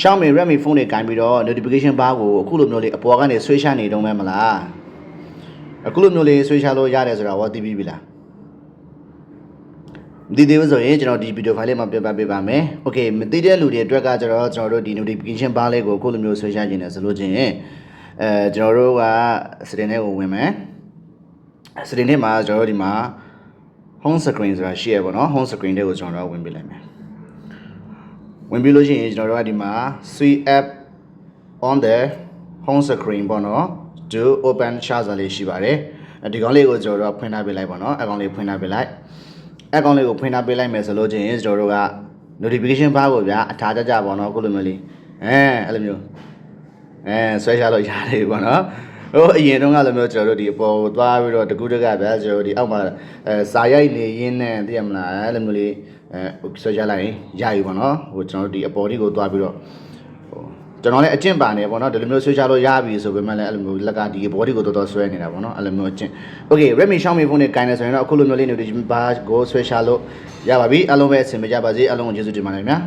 Xiaomi Redmi ဖုန်းတွေကင်ပြီးတော့ notification bar ကိုအခုလိုမျိုးလေးအပေါ်ကနေဆွဲချနေတုံးမဲမလားအခုလိုမျိုးလေးဆွဲချလို့ရတယ်ဆိုတာဟောသိပြီးပြီလားမသိသေးဘူးဆိုရင်ကျွန်တော်ဒီဗီဒီယိုဖိုင်လေးမှာပြပပေးပါမယ်။ Okay မသိတဲ့လူတွေအတွက်ကကျတော့ကျွန်တော်တို့ဒီ notification bar လေးကိုအခုလိုမျိုးဆွဲချခြင်းနဲ့ဆိုလို့ချင်းအဲကျွန်တော်တို့ကစတင်ထဲကိုဝင်မယ်။စတင်ထဲမှာကျွန်တော်တို့ဒီမှာ home screen ဆိုတာရှိရပါတော့ home screen တွေကိုကျွန်တော်တို့ဝင်ပြလိုက်မယ်။ ဝင်ပြီးလို့ရှိရင်ကျွန်တော်တို့ကဒီမှာ sweet app on the home screen ပေါ့နော် do open charger လေးရှိပါတယ်အဲဒီကောင်လေးကိုကျွန်တော်တို့ကဖွင့်ထားပေးလိုက်ပေါ့နော်အကောင်လေးဖွင့်ထားပေးလိုက်အကောင်လေးကိုဖွင့်ထားပေးလိုက်မယ်ဆိုလို့ချင်းကျွန်တော်တို့က notification bar ကိုဗျာအထားကြကြပေါ့နော်ခုလိုမျိုးလေးအဲအဲ့လိုမျိုးအဲဆွဲချလို့ရတယ်ပေါ့နော် ဟိုအရင်တုန်းကလိုမျိုးကျွန်တော်တို့ဒီအပေါ်ကိုသွားပြီးတော့တကူးတကဗျာကျွန်တော်တို့ဒီအောက်မှာအဲစာရိုက်နေရင်းနဲ့သိရမလားအဲ့လိုမျိုးလေးအဲဆွဲချလိုက်ရင်ရပြီပေါ့နော်ဟိုကျွန်တော်တို့ဒီအပေါ်လေးကိုသွားပြီးတော့ကျွန်တော်လည်းအကျင့်ပါနေပေါ့နော်ဒီလိုမျိုးဆွဲချလို့ရပြီဆိုပေမဲ့လည်းအဲ့လိုမျိုးလက်ကဒီ body ကိုတော်တော်ဆွဲနေတာပေါ့နော်အဲ့လိုမျိုးအကျင့် Okay Redmi Xiaomi phone နဲ့ကင်နေဆိုရင်တော့အခုလိုမျိုးလေး notification bar ကိုဆွဲချလို့ရပါပြီအားလုံးပဲအဆင်ပြေကြပါစေအားလုံးကိုကျေးဇူးတင်ပါတယ်ခင်ဗျာ